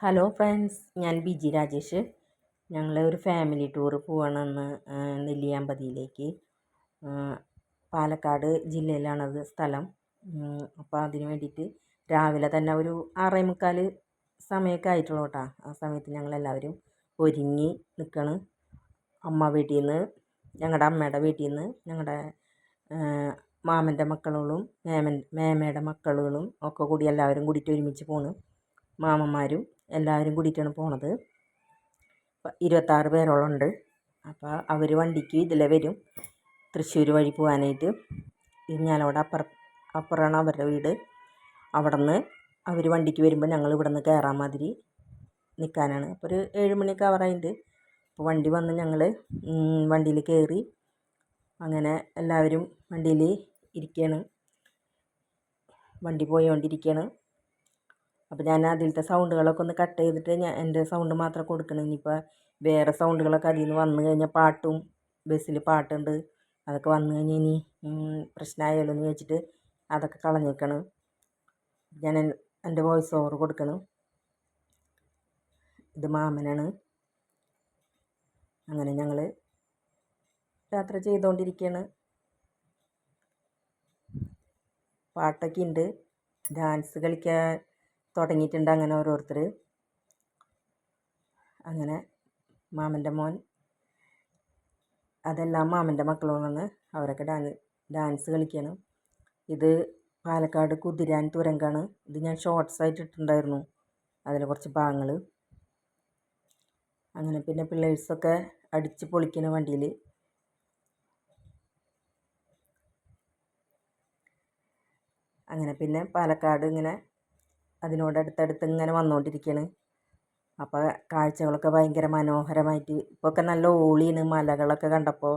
Hello friends ഞാൻ ബിജി രാജേഷ്. ഞങ്ങൾ ഒരു ഫാമിലി ടൂർ പോവാണെന്ന് നെല്ലിയാമ്പതിയിലേക്ക്. പാലക്കാട് ജില്ലയിലാണത് സ്ഥലം. അപ്പോൾ അതിന് വേണ്ടിയിട്ട് രാവിലെ തന്നെ ഒരു ആറേ മുക്കാൽ സമയമൊക്കെ ആയിട്ടുള്ളൂ കേട്ടോ. ആ സമയത്ത് ഞങ്ങളെല്ലാവരും ഒരുങ്ങി നിൽക്കണം അമ്മ വീട്ടിൽ നിന്ന് ഞങ്ങളുടെ അമ്മയുടെ വീട്ടിൽ നിന്ന് ഞങ്ങളുടെ മാമന്റെ മക്കളുകളും മേമൻ മേമയുടെ മക്കളുകളും ഒക്കെ കൂടി എല്ലാവരും കൂടിയിട്ട് ഒരുമിച്ച് പോണു. മാമന്മാരും എല്ലാവരും കൂടിയിട്ടാണ് പോണത്. ഇരുപത്താറ് പേരോളം ഉണ്ട് അപ്പോൾ അവർ വണ്ടിക്ക് ഇതിലെ വരും. തൃശ്ശൂർ വഴി പോകാനായിട്ട് ഇരിഞ്ഞാലക്കുട അപ്പുറ അപ്പുറമാണ് അവരുടെ വീട്. അവിടെ നിന്ന് അവർ വണ്ടിക്ക് വരുമ്പോൾ ഞങ്ങൾ ഇവിടെ നിന്ന് കയറാൻ മാതിരി നിൽക്കാനാണ് അപ്പോൾ ഒരു ഏഴ് മണിയൊക്കെ ആവാറായിട്ടുണ്ട് അപ്പോൾ വണ്ടി വന്ന് ഞങ്ങൾ വണ്ടിയിൽ കയറി അങ്ങനെ എല്ലാവരും വണ്ടിയിൽ ഇരിക്കുകയാണ് വണ്ടി പോയിക്കൊണ്ടിരിക്കുകയാണ് അപ്പോൾ ഞാൻ അതിലത്തെ സൗണ്ടുകളൊക്കെ ഒന്ന് കട്ട് ചെയ്തിട്ട് ഞാൻ എന്റെ സൗണ്ട് മാത്രം കൊടുക്കണം. ഇനിയിപ്പോൾ വേറെ സൗണ്ടുകളൊക്കെ അതിൽ നിന്ന് വന്നു കഴിഞ്ഞാൽ പാട്ടും ബസ്സിൽ പാട്ടുണ്ട്. അതൊക്കെ വന്നു കഴിഞ്ഞാൽ ഇനി പ്രശ്നമായാലോ എന്ന് വെച്ചിട്ട് അതൊക്കെ കളഞ്ഞേക്കണം. ഞാൻ എന്റെ വോയിസ് ഓവർ കൊടുക്കണം. ഇത് മാമനാണ്. അങ്ങനെ ഞങ്ങൾ യാത്ര ചെയ്തുകൊണ്ടിരിക്കുകയാണ് പാട്ടൊക്കെ ഉണ്ട് ഡാൻസ് കളിക്കാൻ തുടങ്ങിയിട്ടുണ്ട് അങ്ങനെ ഓരോരുത്തർ അങ്ങനെ മാമന്റെ മോൻ അതെല്ലാം മാമന്റെ മക്കളോടാണ് അവരൊക്കെ ഡാൻസ് ഡാൻസ് കളിക്കുകയാണ് ഇത് പാലക്കാട് കുതിരാൻ തുരങ്കാണ്. ഇത് ഞാൻ ഷോർട്സ് ആയിട്ട് ഇട്ടിട്ടുണ്ടായിരുന്നു. അതിൽ കുറച്ച് ഭാഗങ്ങൾ അങ്ങനെ പിന്നെ പിള്ളേഴ്സൊക്കെ അടിച്ച് പൊളിക്കുന്ന വണ്ടിയിൽ അങ്ങനെ പിന്നെ പാലക്കാട് ഇങ്ങനെ അതിനോട് അടുത്തടുത്ത് ഇങ്ങനെ വന്നുകൊണ്ടിരിക്കുകയാണ് അപ്പോൾ കാഴ്ചകളൊക്കെ ഭയങ്കര മനോഹരമായിട്ട് ഇപ്പോൾ ഒക്കെ നല്ല ഓളിയാണ് മലകളൊക്കെ കണ്ടപ്പോൾ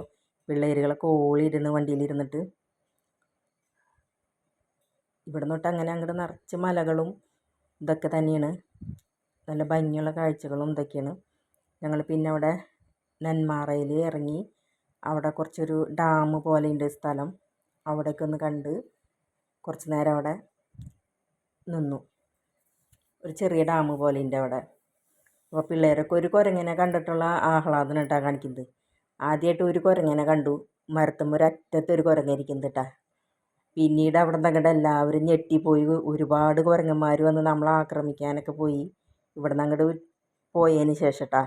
പിള്ളേരുകളൊക്കെ ഓളിയിരുന്ന് വണ്ടിയിലിരുന്നിട്ട്. ഇവിടെ തൊട്ട് അങ്ങനെ അങ്ങോട്ട് നിറച്ച് മലകളും ഇതൊക്കെ തന്നെയാണ്. നല്ല ഭംഗിയുള്ള കാഴ്ചകളും ഇതൊക്കെയാണ്. ഞങ്ങൾ പിന്നെ അവിടെ നെന്മാറയിൽ ഇറങ്ങി അവിടെ കുറച്ചൊരു ഡാം പോലെയുണ്ട് സ്ഥലം. അവിടേക്കൊന്ന് കണ്ട് കുറച്ച് നേരം അവിടെ നിന്നു. ഒരു ചെറിയ ഡാം പോലെ ഉണ്ട് അവിടെ. അപ്പോൾ പിള്ളേരൊക്കെ ഒരു കുരങ്ങനെ കണ്ടിട്ടുള്ള ആഹ്ലാദം കേട്ടോ കാണിക്കുന്നത്. ആദ്യമായിട്ട് ഒരു കുരങ്ങനെ കണ്ടു. മരത്തുമ്പോൾ ഒരു അറ്റത്ത് ഒരു കുരങ്ങയിരിക്കുന്നത് കേട്ടാ. പിന്നീട് അവിടെ നിന്ന് അങ്ങോട്ട് എല്ലാവരും ഞെട്ടിപ്പോയി. ഒരുപാട് കുരങ്ങന്മാർ വന്ന് നമ്മളെ ആക്രമിക്കാനൊക്കെ പോയി. ഇവിടെ നിന്ന് അങ്ങോട്ട് പോയതിന് ശേഷം കേട്ടാ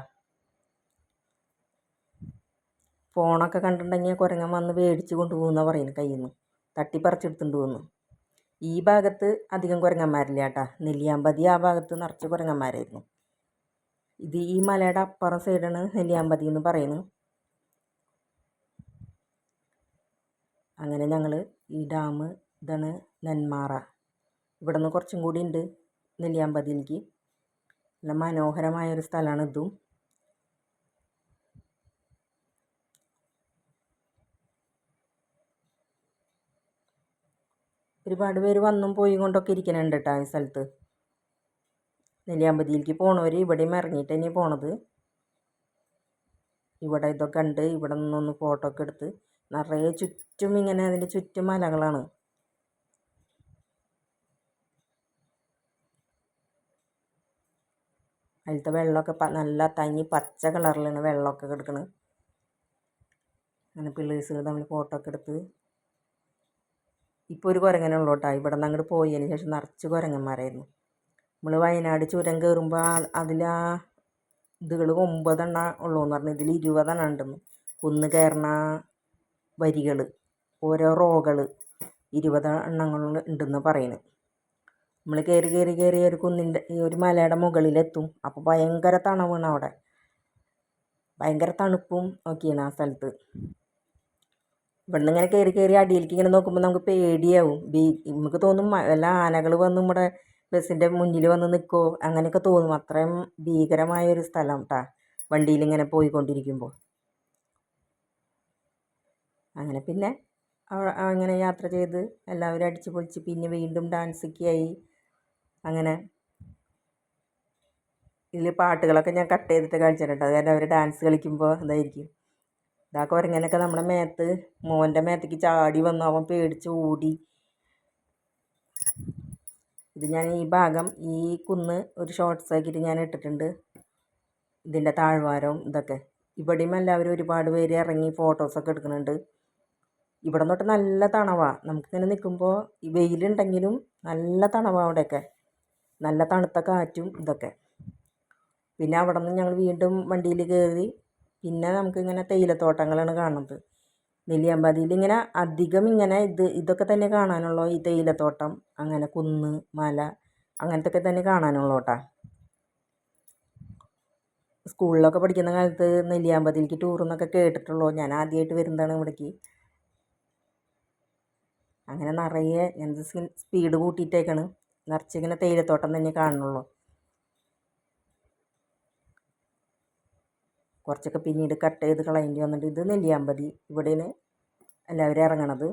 ഫോണൊക്കെ കണ്ടിട്ടുണ്ടെങ്കിൽ കുരങ്ങൻ വന്ന് മേടിച്ച് കൊണ്ടുപോകുന്ന പറയുന്നത് കയ്യിൽ നിന്ന് തട്ടിപ്പറിച്ചെടുത്തുകൊണ്ട് പോകുന്നു ഈ ഭാഗത്ത് അധികം കുരങ്ങന്മാരില്ല കേട്ടോ. നെല്ലിയാമ്പതി ആ ഭാഗത്ത് നിറച്ച് കുരങ്ങന്മാരായിരുന്നു. ഇത് ഈ മലയുടെ അപ്പുറം സൈഡാണ് നെല്ലിയാമ്പതി എന്ന് പറയുന്നത്. അങ്ങനെ ഞങ്ങൾ ഈ ഡാം ഇതാണ് നെന്മാറ. ഇവിടെ നിന്ന് കുറച്ചും കൂടി ഉണ്ട് നെല്ലിയാമ്പതിയിലേക്ക് നല്ല മനോഹരമായ ഒരു സ്ഥലമാണ് ഇതും. ഒരുപാട് പേര് വന്നും പോയി കൊണ്ടൊക്കെ ഇരിക്കുന്നുണ്ട് കേട്ടോ ഈ സ്ഥലത്ത്. നെല്ലിയാമ്പതിയിലേക്ക് പോണവർ ഇവിടെയും ഇറങ്ങിയിട്ട് തന്നെ പോണത്. ഇവിടെ ഇതൊക്കെ ഉണ്ട്. ഇവിടെ നിന്നൊന്ന് ഫോട്ടോ ഒക്കെ എടുത്ത് നിറയെ ചുറ്റും ഇങ്ങനെ അതിന്റെ ചുറ്റും മലകളാണ്. അതിലത്തെ വെള്ളമൊക്കെ നല്ല തനി പച്ച കളറിലാണ് വെള്ളമൊക്കെ കിടക്കുന്നത് അങ്ങനെ പിള്ളേഴ്സ് തമ്മിൽ ഫോട്ടോ ഒക്കെ എടുത്ത് ഇപ്പോൾ ഒരു കുരങ്ങനെ ഉള്ളൂ കേട്ടോ ഇവിടെ നിന്ന് അങ്ങോട്ട് പോയതിന് ശേഷം നിറച്ച് കുരങ്ങന്മാരായിരുന്നു. നമ്മൾ വയനാട് ചുരം കയറുമ്പോൾ അതിൽ ആ ഇതുകൾ ഒമ്പതെണ്ണ ഉള്ളൂ എന്ന് പറഞ്ഞു. ഇതിൽ ഇരുപതെണ്ണം ഉണ്ടെന്ന്. കുന്ന് കയറണ വരികൾ ഓരോ റോകൾ ഇരുപത് എണ്ണങ്ങൾ ഉണ്ടെന്ന് പറയുന്നത് നമ്മൾ കയറി കയറി കയറി ഒരു കുന്നിന്റെ ഒരു മലയുടെ മുകളിലെത്തും. അപ്പോൾ ഭയങ്കര തണവാണ് അവിടെ. ഭയങ്കര തണുപ്പും ഒക്കെയാണ് ആ സ്ഥലത്ത്. ഇവിടുന്ന് ഇങ്ങനെ കയറി കയറി അടിയിലേക്ക് ഇങ്ങനെ നോക്കുമ്പോൾ നമുക്ക് പേടിയാവും. ബീ നമുക്ക് തോന്നും വല്ല ആനകൾ വന്ന് നമ്മുടെ ബസ്സിന്റെ മുന്നിൽ വന്ന് നിൽക്കുമോ അങ്ങനെയൊക്കെ തോന്നും. അത്രയും ഭീകരമായ ഒരു സ്ഥലം കേട്ടോ വണ്ടിയിൽ ഇങ്ങനെ പോയിക്കൊണ്ടിരിക്കുമ്പോൾ അങ്ങനെ പിന്നെ അങ്ങനെ യാത്ര ചെയ്ത് എല്ലാവരും അടിച്ച് പൊളിച്ച് പിന്നെ വീണ്ടും ഡാൻസൊക്കെ ആയി. അങ്ങനെ ഇതിൽ പാട്ടുകളൊക്കെ ഞാൻ കട്ട് ചെയ്തിട്ട് കാണിച്ചിട്ടുണ്ട് അത് കാരണം അവർ ഡാൻസ് കളിക്കുമ്പോൾ ഇതായിരിക്കും. ഇതാ കുരങ്ങനൊക്കെ നമ്മുടെ മേത്ത് മോന്റെ മേത്തേക്ക് ചാടി വന്നു അവൻ പേടിച്ച് ഓടി. ഇത് ഞാൻ ഈ ഭാഗം ഈ കുന്ന് ഒരു ഷോർട്ട്സ് ആക്കിയിട്ട് ഞാൻ ഇട്ടിട്ടുണ്ട്. ഇതിന്റെ താഴ്വാരവും ഇതൊക്കെ. ഇവിടെയും എല്ലാവരും ഒരുപാട് പേര് ഇറങ്ങി ഫോട്ടോസൊക്കെ എടുക്കുന്നുണ്ട്. ഇവിടെ തൊട്ട് നല്ല തണവാണ് നമുക്കിങ്ങനെ നിൽക്കുമ്പോൾ ഈ വെയിലുണ്ടെങ്കിലും നല്ല തണവാണ് അവിടെയൊക്കെ. നല്ല തണുത്ത കാറ്റും ഇതൊക്കെ. പിന്നെ അവിടെ നിന്ന് ഞങ്ങൾ വീണ്ടും വണ്ടിയിൽ കയറി പിന്നെ നമുക്കിങ്ങനെ തേയിലത്തോട്ടങ്ങളാണ് കാണുന്നത്. നെല്ലിയാമ്പതിയിൽ ഇങ്ങനെ അധികം ഇങ്ങനെ ഇത് ഇതൊക്കെ തന്നെ കാണാനുള്ളൂ. ഈ തേയിലത്തോട്ടം അങ്ങനെ കുന്ന് മല അങ്ങനത്തെ ഒക്കെ തന്നെ കാണാനുള്ളൂ കേട്ടോ. സ്കൂളിലൊക്കെ പഠിക്കുന്ന കാലത്ത് നെല്ലിയാമ്പതിയിലേക്ക് ടൂർ എന്നൊക്കെ കേട്ടിട്ടുള്ളൂ. ഞാൻ ആദ്യമായിട്ട് വരുന്നതാണ് ഇവിടേക്ക്. അങ്ങനെ നിറയെ എന്ത് സ്പീഡ് കൂട്ടിയിട്ടേക്കാണ്. നിറച്ചിങ്ങനെ തേയിലത്തോട്ടം തന്നെ കാണുന്നുള്ളൂ. കുറച്ചൊക്കെ പിന്നീട് കട്ട് ചെയ്ത് കളയേണ്ടി വന്നിട്ട് ഇത് നെല്ലിയാമ്പതി. ഇവിടെയാണ് എല്ലാവരും ഇറങ്ങണത്.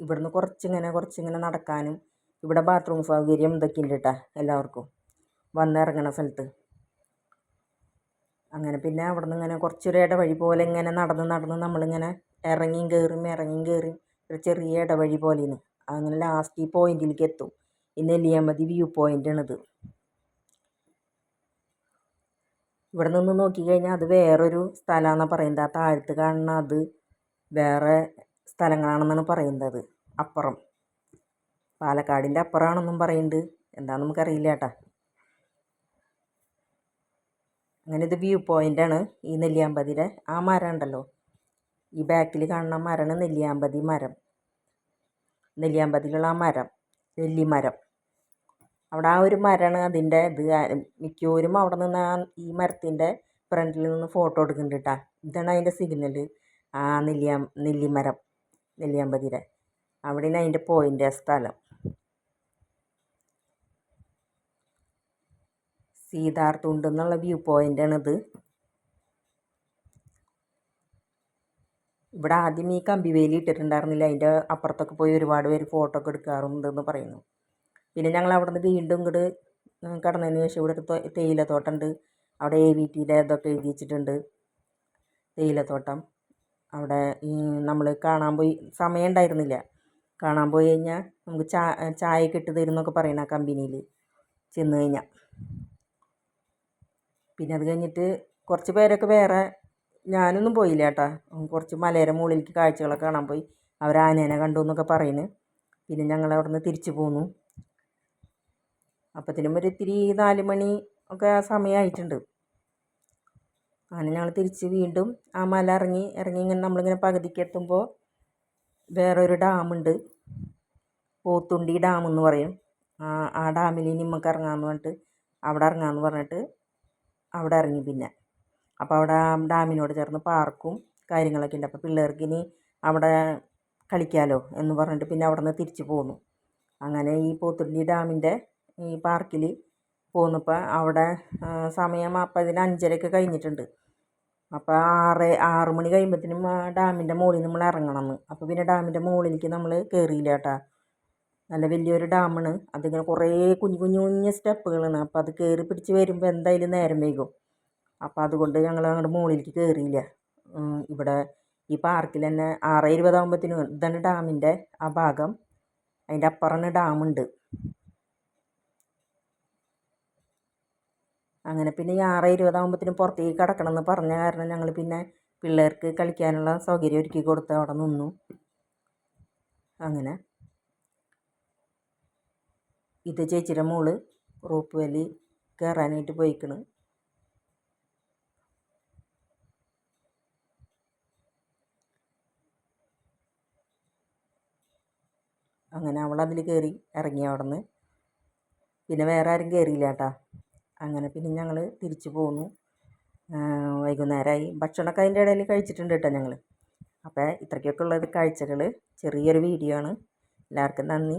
ഇവിടുന്ന് കുറച്ചിങ്ങനെ കുറച്ചിങ്ങനെ നടക്കാനും ഇവിടെ ബാത്റൂം സൗകര്യം ഇതൊക്കെ ഉണ്ട് കേട്ടോ എല്ലാവർക്കും വന്നിറങ്ങണ സ്ഥലത്ത്. അങ്ങനെ പിന്നെ അവിടെ നിന്ന് ഇങ്ങനെ കുറച്ചൊരു ഇടവഴി പോലെ ഇങ്ങനെ നടന്ന് നടന്ന് നമ്മളിങ്ങനെ ഇറങ്ങിയും കയറും ഇറങ്ങിയും കയറി ഒരു ചെറിയ ഇടവഴി പോലെയാണ്. അങ്ങനെ ലാസ്റ്റ് ഈ പോയിന്റിലേക്ക് എത്തും. ഈ നെല്ലിയാമ്പതി വ്യൂ പോയിന്റാണിത് ഇവിടെ നിന്ന് നോക്കിക്കഴിഞ്ഞാൽ അത് വേറൊരു സ്ഥലമാണെന്നാണ് പറയുന്നത്. ആ താഴത്ത് കാണുന്ന അത് വേറെ സ്ഥലങ്ങളാണെന്നാണ് പറയുന്നത്. അപ്പുറം. പാലക്കാടിന്റെ അപ്പുറമാണെന്നും പറയുന്നുണ്ട്. എന്താണെന്ന് നമുക്കറിയില്ല കേട്ടോ. അങ്ങനെ ഇത് വ്യൂ പോയിന്റാണ് ഈ നെല്ലിയാമ്പതിയുടെ. ആ മരം ഉണ്ടല്ലോ. ഈ ബാക്കിൽ കാണുന്ന മരമാണ് നെല്ലിയാമ്പതി മരം. നെല്ലിയാമ്പതിയിലുള്ള ആ മരം. നെല്ലിമരം. അവിടെ ആ ഒരു മരമാണ് അതിന്റെ ഇത് മിക്കവരും അവിടെ നിന്ന് ആ ഈ മരത്തിന്റെ ഫ്രണ്ടിൽ നിന്ന് ഫോട്ടോ എടുക്കുന്നുണ്ട് കേട്ടോ ഇതാണ് അതിന്റെ സിഗ്നൽ ആ നെല്ലിയാം നെല്ലിമരം നെല്ലിയാമ്പതിയുടെ അവിടെയാണ് അതിന്റെ പോയിന്റ് സ്ഥലം. സീതാർത്തുണ്ട് എന്നുള്ള വ്യൂ പോയിന്റാണിത് ഇവിടെ ആദ്യം ഈ കമ്പിവേലി ഇട്ടിട്ടുണ്ടായിരുന്നില്ല. അതിന്റെ അപ്പുറത്തൊക്കെ പോയി ഒരുപാട് പേര് ഫോട്ടോ ഒക്കെ എടുക്കാറുണ്ടെന്ന് പറയുന്നു. പിന്നെ ഞങ്ങൾ അവിടെ നിന്ന് വീണ്ടും ഇങ്ങോട്ട് കടന്നതിന് ശേഷം ഇവിടെ ഒരു തേയിലത്തോട്ടമുണ്ട് അവിടെ എ വി ടിയുടെ ഇതൊക്കെ എഴുതി വെച്ചിട്ടുണ്ട് തേയിലത്തോട്ടം. അവിടെ നമ്മൾ കാണാൻ പോയി സമയം ഉണ്ടായിരുന്നില്ല. കാണാൻ പോയി കഴിഞ്ഞാൽ നമുക്ക് ചാ ചായയൊക്കെ ഇട്ട് തരുന്നൊക്കെ പറയണ കമ്പനിയിൽ ചെന്ന് കഴിഞ്ഞാൽ പിന്നെ അത് കഴിഞ്ഞിട്ട് കുറച്ച് പേരൊക്കെ വേറെ ഞാനൊന്നും പോയില്ല കേട്ടോ. കുറച്ച് മലയുടെ മുകളിലേക്ക് കാഴ്ചകളൊക്കെ കാണാൻ പോയി. അവർ ആനേനെ കണ്ടു എന്നൊക്കെ പറയുന്നു പിന്നെ ഞങ്ങൾ അവിടെ നിന്ന് തിരിച്ചു പോന്നു. അപ്പത്തിനും ഒരു ഇത്തിരി നാല് മണി ഒക്കെ സമയമായിട്ടുണ്ട് അങ്ങനെ ഞങ്ങൾ തിരിച്ച് വീണ്ടും ആ മല ഇറങ്ങി ഇറങ്ങി ഇങ്ങനെ നമ്മളിങ്ങനെ പകുതിക്ക് എത്തുമ്പോൾ വേറൊരു ഡാമുണ്ട് പോത്തുണ്ടി ഡാം എന്ന് പറയും. ആ ഡാമിൽ ഇനി നമുക്ക് ഇറങ്ങാമെന്ന് പറഞ്ഞിട്ട് അവിടെ ഇറങ്ങാമെന്ന് പറഞ്ഞിട്ട് അവിടെ ഇറങ്ങി പിന്നെ. അപ്പോൾ അവിടെ ഡാമിനോട് ചേർന്ന് പാർക്കും കാര്യങ്ങളൊക്കെ ഉണ്ട്. അപ്പോൾ പിള്ളേർക്ക് ഇനി അവിടെ കളിക്കാമല്ലോ എന്ന് പറഞ്ഞിട്ട് പിന്നെ അവിടെ നിന്ന് തിരിച്ച് പോന്നു. അങ്ങനെ ഈ പോത്തുണ്ടി ഡാമിന്റെ ഈ പാർക്കിൽ പോന്നപ്പോൾ അവിടെ സമയം അപ്പം അഞ്ചരയൊക്കെ കഴിഞ്ഞിട്ടുണ്ട്. അപ്പോൾ ആറ് ആറ് മണി കഴിയുമ്പോഴത്തേനും ഡാമിന്റെ മുകളിൽ നമ്മൾ ഇറങ്ങണമെന്ന് അപ്പോൾ പിന്നെ ഡാമിന്റെ മുകളിലേക്ക് നമ്മൾ കയറിയില്ല കേട്ടോ. നല്ല വലിയൊരു ഡാമാണ്. അതിങ്ങനെ കുറേ കുഞ്ഞു കുഞ്ഞു കുഞ്ഞു സ്റ്റെപ്പുകളാണ്. അപ്പോൾ അത് കയറി പിടിച്ച് വരുമ്പോൾ എന്തായാലും നേരം വൈകും. അപ്പോൾ അതുകൊണ്ട് ഞങ്ങൾ അങ്ങോട്ട് മുകളിലേക്ക് കയറിയില്ല ഇവിടെ ഈ പാർക്കിൽ തന്നെ ആറ് ഇരുപതാകുമ്പോഴത്തേനും ഇതാണ് ഡാമിന്റെ ആ ഭാഗം. അതിന്റെ അപ്പുറമാണ് ഡാമുണ്ട്. അങ്ങനെ പിന്നെ ഈ ആറ് ഇരുപതാകുമ്പോഴത്തേനും പുറത്തേക്ക് കിടക്കണം എന്ന് പറഞ്ഞ കാരണം ഞങ്ങൾ പിന്നെ പിള്ളേർക്ക് കളിക്കാനുള്ള സൗകര്യം ഒരുക്കി കൊടുത്ത് അവിടെ നിന്നു. അങ്ങനെ. ഇത് ചേച്ചിയുടെ മോൾ റോപ്പ് വലി കയറാനായിട്ട് പോയിക്കണ്. അങ്ങനെ അവൾ അതിൽ കയറി ഇറങ്ങി അവിടെ നിന്ന് പിന്നെ വേറെ ആരും കയറിയില്ല കേട്ടോ അങ്ങനെ പിന്നെ ഞങ്ങൾ തിരിച്ചു പോന്നു. വൈകുന്നേരമായി ഭക്ഷണമൊക്കെ അതിന്റെ ഇടയിൽ കഴിച്ചിട്ടുണ്ട് കേട്ടോ ഞങ്ങൾ അപ്പോൾ ഇത്രയ്ക്കൊക്കെ ഉള്ളത് കാഴ്ചകൾ ചെറിയൊരു വീഡിയോ ആണ്. എല്ലാവർക്കും നന്ദി.